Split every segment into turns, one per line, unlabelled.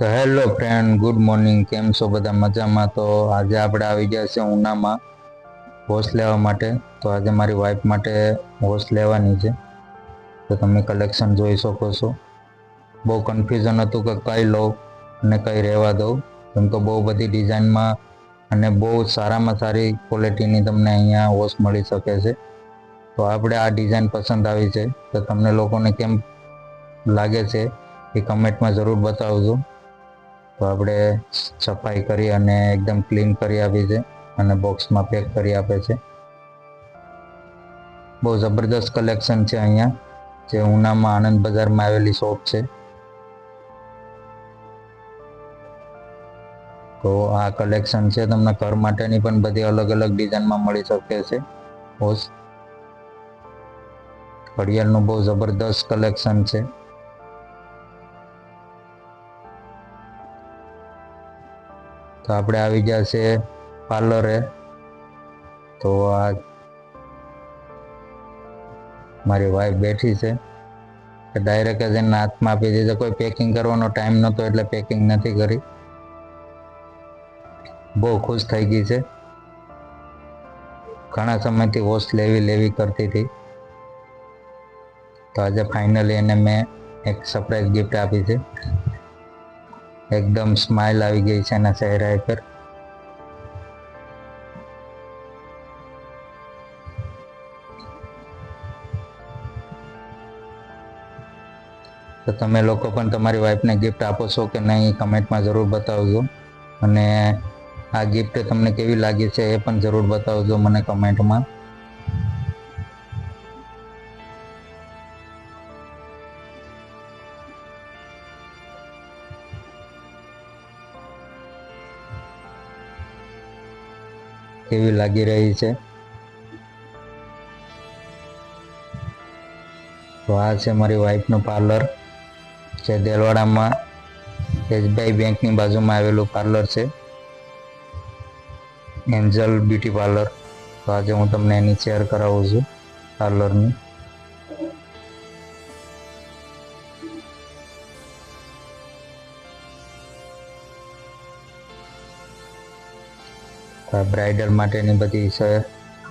તો hello friend, good morning. કેમ છો બધા મજામાં? તો આજે આપણે આવી ગયા છે ઉનામાં હોશ લેવા માટે. તો આજે મારી વાઈફ માટે હોશ લેવાની છે. તો તમે કલેક્શન જોઈ શકો છો. બહુ કન્ફ્યુઝન હતું કે કઈ લઉં અને કઈ રહેવા દઉં. કેમ કે બહુ બધી ડિઝાઇનમાં અને બહુ સારામાં સારી ક્વોલિટીની તમને અહીંયા હોશ મળી શકે છે. તો આપણે આ ડિઝાઇન પસંદ આવી છે. તો તમને લોકોને કેમ લાગે છે એ કમેન્ટમાં જરૂર બતાવજો. તો આપણે સફાઈ કરી અને એકદમ ક્લીન કરી આપી છે અને બોક્સમાં પેક કરી આપે છે. બહુ જબરદસ્ત કલેક્શન છે અહીંયા. જે ઉનામાં આનંદ બજારમાં આવેલી શોપ છે. તો આ કલેક્શન છે તમને ઘર માટેની પણ બધી અલગ અલગ ડિઝાઇનમાં મળી શકે છે. હોશ. ઘડિયાળનું બહુ જબરદસ્ત કલેક્શન છે. તો આપણે આવી છે પાર્લરે. તો આ મારી વાઈફ બેઠી છે. ડાયરેક્ટ જ એને હાથમાં આપી દીધો. કોઈ પેકિંગ કરવાનો ટાઈમ નહોતો એટલે પેકિંગ નથી કરી. બહુ ખુશ થઈ ગઈ છે. ઘણા સમયથી વોશ લેવી લેવી કરતી હતી. તો આજે ફાઇનલી એને મેં એક સરપ્રાઈઝ ગિફ્ટ આપી છે. એકદમ સ્માઇલ આવી ગઈ છે એના ચહેરા પર તો તમે લોકો પણ તમારી વાઈફને ગિફ્ટ આપો છો કે નહીં કમેન્ટમાં જરૂર બતાવજો. અને આ ગિફ્ટ તમને કેવી લાગી છે એ પણ જરૂર બતાવજો મને કમેન્ટમાં કેવી લાગી રહી છે. તો આ છે મારી વાઈફનું પાર્લર જે દેલવાડામાં એસબીઆઈ બેંકની બાજુમાં આવેલું પાર્લર છે. એન્જલ બ્યુટી પાર્લર તો આજે હું તમને એની શેર કરાવું છું પાર્લરની બ્રાઇડલ માટેની બધી છે.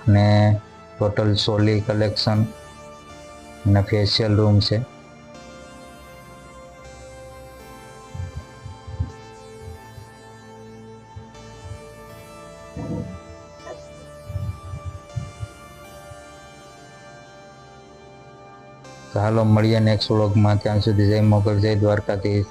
ને ટોટલ સોલી કલેક્શન અને ફેશિયલ રૂમ છે. હાલો મળીએ નેક્સ્ટ વ્લોગમાં ત્યાં સુધી જય મોગલ, જય દ્વારકાધીશ.